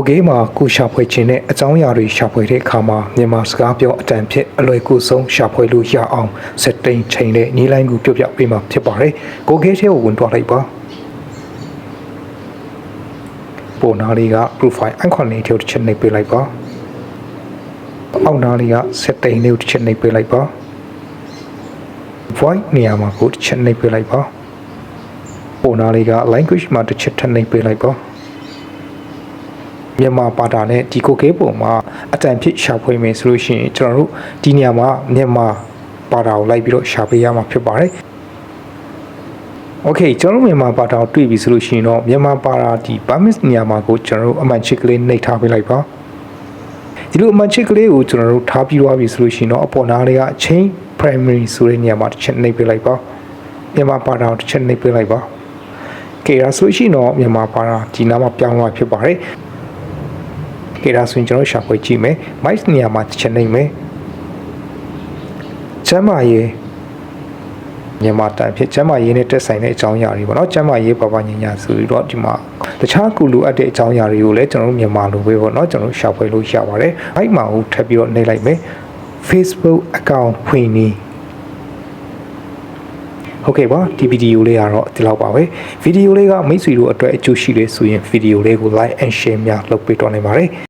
ိုကေးမှာကိုရှာဖွေခြင်းနဲ့အကြောင်းအရာတွေရှာဖွေတဲ့အခါမှာမြန်မာစကားပြောအတန်ဖြစ်အလွယ်ကူဆုံးရှာဖွေလို့ရအောင်စက်တိန်ချိန်တဲ့နီးလိုင်းကူပြပြပေးမှာဖြစ်ပါတယ်ကိုကေးထဲကိုဝင်သွားလိုက်ပါပေါ်နာလေးက profile icon လေးကိုတစ်ချက်နှိပ်ပေးလိုက်ပါအောက်နာလေးကစက်တိန်လေးကိုတစ်ချက်နှိပ်ပေးလိုက်ပါ void နေရာမှာကိုတစ်ချက်နှိပ်ပေးလိုက်ပါပေါ်နာလေးက language မှာတစ်ချက်ထပ်နှိပ်ပေးလိုက်ပါ မြန်မာပါတာနဲ့ဒီကိုကေးပုံမှာအတန်ဖြစ်ရှာဖွေမယ်ဆိုလို့ရှိရင်ကျွန်တော်တို့ဒီနေရာမှာမြန်မာပါတာကိုလိုက်ပြီးတော့ရှာပေးရမှာဖြစ်ပါတယ်โอเคကျွန်တော်တို့မြန်မာပါတာကိုတွေ့ပြီဆိုလို့ရှိရင်တော့မြန်မာပါတာဒီ permit နေရာမှာကိုကျွန်တော်တို့အမှန်ချစ်ကလေးနှိပ်ထားပေးလိုက်ပါဒီလိုအမှန်ချစ်ကလေးကိုကျွန်တော်တို့ထားပြီးသွားပြီဆိုလို့ရှိရင်တော့အပေါ်နားလေးက chain primary ဆိုတဲ့နေရာမှာတစ်ချက်နှိပ်ပေးလိုက်ပါမြန်မာပါတာကိုတစ်ချက်နှိပ်ပေးလိုက်ပါကဲဒါဆိုလို့ရှိရင်တော့မြန်မာပါတာဒီနားမှာပြောင်းသွားဖြစ်ပါတယ် ကဲဒါဆိုရင်ကျွန်တော်ရှာဖွေကြည့်မယ် mic နေရာမှာတစ်ချက်နှိပ်မယ်ကျမ်းမာရေးမြန်မာတန်ဖြစ်ကျမ်းမာရေးနဲ့တက်ဆိုင်တဲ့အကြောင်းအရာတွေပေါ့နော်ကျမ်းမာရေးပါပါညညာဆိုပြီးတော့ဒီမှာတခြားကူလိုအပ်တဲ့အကြောင်းအရာတွေကိုလည်းကျွန်တော်တို့မြန်မာလိုပဲပေါ့နော်ကျွန်တော်တို့ရှာဖွေလို့ရပါတယ်။အဲ့မှာဟိုထပ်ပြီးတော့နှိပ်လိုက်မယ် Facebook account ဖွင့်နေဟုတ်ကဲ့ပါဒီဗီဒီယိုလေးကတော့ဒီလောက်ပါပဲဗီဒီယိုလေးကမိတ်ဆွေတို့အတွက်အကျိုးရှိတယ်ဆိုရင်ဗီဒီယိုလေးကို like and share များလုပ်ပေးတော့နိုင်ပါတယ်